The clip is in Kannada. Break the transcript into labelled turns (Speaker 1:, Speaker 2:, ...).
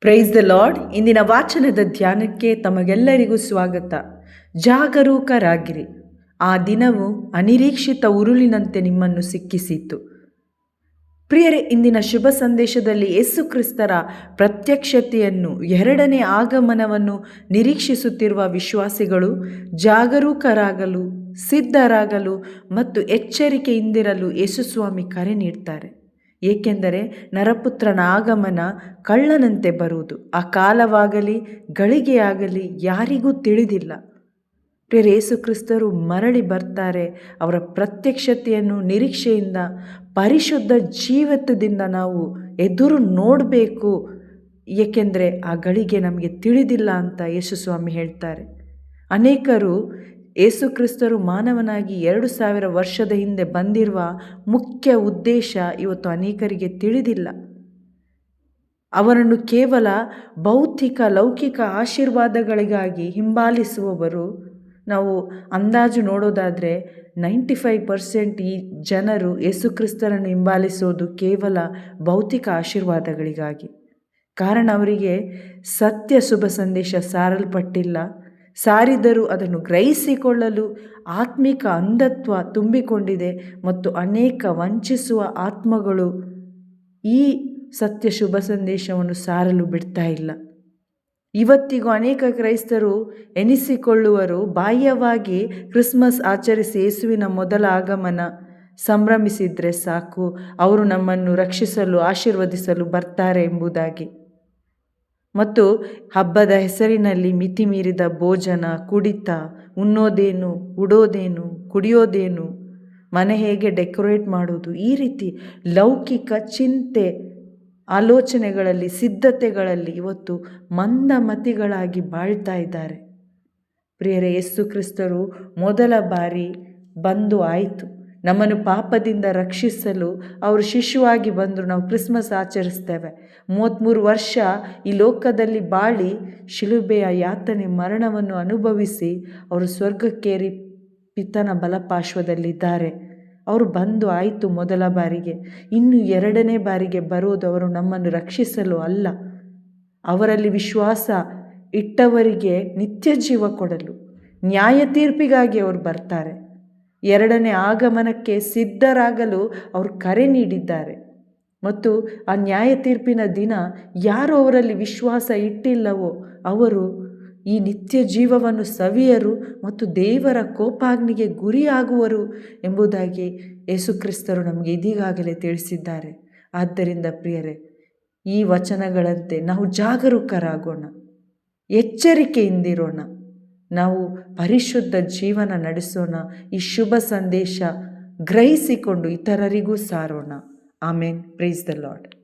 Speaker 1: ಪ್ರೈಸ್ ದ ಲಾರ್ಡ್ ಇಂದಿನ ವಾಚನದ ಧ್ಯಾನಕ್ಕೆ ತಮಗೆಲ್ಲರಿಗೂ ಸ್ವಾಗತ. ಜಾಗರೂಕರಾಗಿರಿ. ಆ ದಿನವು ಅನಿರೀಕ್ಷಿತ ಉರುಳಿನಂತೆ ನಿಮ್ಮನ್ನು ಸಿಕ್ಕಿಸಿತು. ಪ್ರಿಯರೇ, ಇಂದಿನ ಶುಭ ಸಂದೇಶದಲ್ಲಿ ಯೇಸು ಕ್ರಿಸ್ತರ ಪ್ರತ್ಯಕ್ಷತೆಯನ್ನು, ಎರಡನೇ ಆಗಮನವನ್ನು ನಿರೀಕ್ಷಿಸುತ್ತಿರುವ ವಿಶ್ವಾಸಿಗಳು ಜಾಗರೂಕರಾಗಲು, ಸಿದ್ಧರಾಗಲು ಮತ್ತು ಎಚ್ಚರಿಕೆಯಿಂದಿರಲು ಯೇಸುಸ್ವಾಮಿ ಕರೆ ನೀಡ್ತಾರೆ. ಏಕೆಂದರೆ ನರಪುತ್ರನ ಆಗಮನ ಕಳ್ಳನಂತೆ ಬರುವುದು. ಆ ಕಾಲವಾಗಲಿ, ಗಳಿಗೆಯಾಗಲಿ ಯಾರಿಗೂ ತಿಳಿದಿಲ್ಲ. ಪ್ರಿಯರೇ ಯೇಸು ಕ್ರಿಸ್ತರು ಮರಳಿ ಬರ್ತಾರೆ. ಅವರ ಪ್ರತ್ಯಕ್ಷತೆಯನ್ನು ನಿರೀಕ್ಷೆಯಿಂದ, ಪರಿಶುದ್ಧ ಜೀವತ್ವದಿಂದ ನಾವು ಎದುರು ನೋಡಬೇಕು. ಏಕೆಂದರೆ ಆ ಗಳಿಗೆ ನಮಗೆ ತಿಳಿದಿಲ್ಲ ಅಂತ ಯೇಸು ಹೇಳ್ತಾರೆ. ಅನೇಕರು ಯೇಸು ಕ್ರಿಸ್ತರು ಮಾನವನಾಗಿ ಎರಡು ಸಾವಿರ ವರ್ಷದ ಹಿಂದೆ ಬಂದಿರುವ ಮುಖ್ಯ ಉದ್ದೇಶ ಇವತ್ತು ಅನೇಕರಿಗೆ ತಿಳಿದಿಲ್ಲ. ಅವರನ್ನು ಕೇವಲ ಭೌತಿಕ, ಲೌಕಿಕ ಆಶೀರ್ವಾದಗಳಿಗಾಗಿ ಹಿಂಬಾಲಿಸುವವರು ನಾವು ಅಂದಾಜು ನೋಡೋದಾದರೆ ನೈಂಟಿ ಫೈವ್ ಪರ್ಸೆಂಟ್ ಈ ಜನರು ಯೇಸುಕ್ರಿಸ್ತರನ್ನು ಹಿಂಬಾಲಿಸೋದು ಕೇವಲ ಭೌತಿಕ ಆಶೀರ್ವಾದಗಳಿಗಾಗಿ. ಕಾರಣ ಅವರಿಗೆ ಸತ್ಯ ಶುಭ ಸಂದೇಶ ಸಾರಲ್ಪಟ್ಟಿಲ್ಲ. ಸಾರಿದರೂ ಅದನ್ನು ಗ್ರಹಿಸಿಕೊಳ್ಳಲು ಆತ್ಮಿಕ ಅಂಧತ್ವ ತುಂಬಿಕೊಂಡಿದೆ ಮತ್ತು ಅನೇಕ ವಂಚಿಸುವ ಆತ್ಮಗಳು ಈ ಸತ್ಯ ಶುಭ ಸಂದೇಶವನ್ನು ಸಾರಲು ಬಿಡ್ತಾ ಇಲ್ಲ. ಇವತ್ತಿಗೂ ಅನೇಕ ಕ್ರೈಸ್ತರು ಎನಿಸಿಕೊಳ್ಳುವರು, ಬಾಹ್ಯವಾಗಿ ಕ್ರಿಸ್ಮಸ್ ಆಚರಿಸಿ ಯೇಸುವಿನ ಮೊದಲ ಆಗಮನ ಸಂಭ್ರಮಿಸಿದರೆ ಸಾಕು, ಅವರು ನಮ್ಮನ್ನು ರಕ್ಷಿಸಲು, ಆಶೀರ್ವದಿಸಲು ಬರ್ತಾರೆ ಎಂಬುದಾಗಿ. ಮತ್ತು ಹಬ್ಬದ ಹೆಸರಿನಲ್ಲಿ ಮಿತಿ ಮೀರಿದ ಭೋಜನ, ಕುಡಿತ, ಉಣ್ಣೋದೇನು, ಉಡೋದೇನು, ಕುಡಿಯೋದೇನು, ಮನೆ ಹೇಗೆ ಡೆಕೋರೇಟ್ ಮಾಡೋದು ಈ ರೀತಿ ಲೌಕಿಕ ಚಿಂತೆ, ಆಲೋಚನೆಗಳಲ್ಲಿ, ಸಿದ್ಧತೆಗಳಲ್ಲಿ ಇವತ್ತು ಮಂದಮತಿಗಳಾಗಿ ಬಾಳ್ತಾ ಇದ್ದಾರೆ. ಪ್ರಿಯರೇ, ಯೇಸು ಕ್ರಿಸ್ತರು ಮೊದಲ ಬಾರಿ ಬಂದು ಆಯಿತು. ನಮ್ಮನ್ನು ಪಾಪದಿಂದ ರಕ್ಷಿಸಲು ಅವರು ಶಿಶುವಾಗಿ ಬಂದರು ನಾವು ಕ್ರಿಸ್ಮಸ್ ಆಚರಿಸ್ತೇವೆ. ಮೂವತ್ತ್ಮೂರು ವರ್ಷ ಈ ಲೋಕದಲ್ಲಿ ಬಾಳಿ ಶಿಲುಬೆಯ ಯಾತನೆ, ಮರಣವನ್ನು ಅನುಭವಿಸಿ ಅವರು ಸ್ವರ್ಗಕ್ಕೇರಿ ಪಿತನ ಬಲಪಾರ್ಶ್ವದಲ್ಲಿದ್ದಾರೆ. ಅವರು ಬಂದು ಆಯಿತು ಮೊದಲ ಬಾರಿಗೆ. ಇನ್ನು ಎರಡನೇ ಬಾರಿಗೆ ಬರೋದು ಅವರು ನಮ್ಮನ್ನು ರಕ್ಷಿಸಲು ಅಲ್ಲ. ಅವರಲ್ಲಿ ವಿಶ್ವಾಸ ಇಟ್ಟವರಿಗೆ ನಿತ್ಯ ಜೀವ ಕೊಡಲು ನ್ಯಾಯ ತೀರ್ಪಿಗಾಗಿ ಅವರು ಬರ್ತಾರೆ. ಎರಡನೇ ಆಗಮನಕ್ಕೆ ಸಿದ್ಧರಾಗಲು ಅವರು ಕರೆ ನೀಡಿದ್ದಾರೆ. ಮತ್ತು ಆ ನ್ಯಾಯ ತೀರ್ಪಿನ ದಿನ ಯಾರು ಅವರಲ್ಲಿ ವಿಶ್ವಾಸ ಇಟ್ಟಿಲ್ಲವೋ ಅವರು ಈ ನಿತ್ಯ ಜೀವವನ್ನು ಸವಿಯರು ಮತ್ತು ದೇವರ ಕೋಪಾಗ್ನಿಗೆ ಗುರಿಯಾಗುವರು ಎಂಬುದಾಗಿ ಯೇಸುಕ್ರಿಸ್ತರು ನಮಗೆ ಇದೀಗಾಗಲೇ ತಿಳಿಸಿದ್ದಾರೆ. ಆದ್ದರಿಂದ ಪ್ರಿಯರೇ, ಈ ವಚನಗಳಂತೆ ನಾವು ಜಾಗರೂಕರಾಗೋಣ, ಎಚ್ಚರಿಕೆಯಿಂದಿರೋಣ. ನಾವು ಪರಿಶುದ್ಧ ಜೀವನ ನಡೆಸೋಣ ಈ ಶುಭ ಸಂದೇಶ ಗ್ರಹಿಸಿಕೊಂಡು ಇತರರಿಗೂ ಸಾರೋಣ. ಆಮೇನ್. ಪ್ರೀಸ್ ದ ಲಾಡ್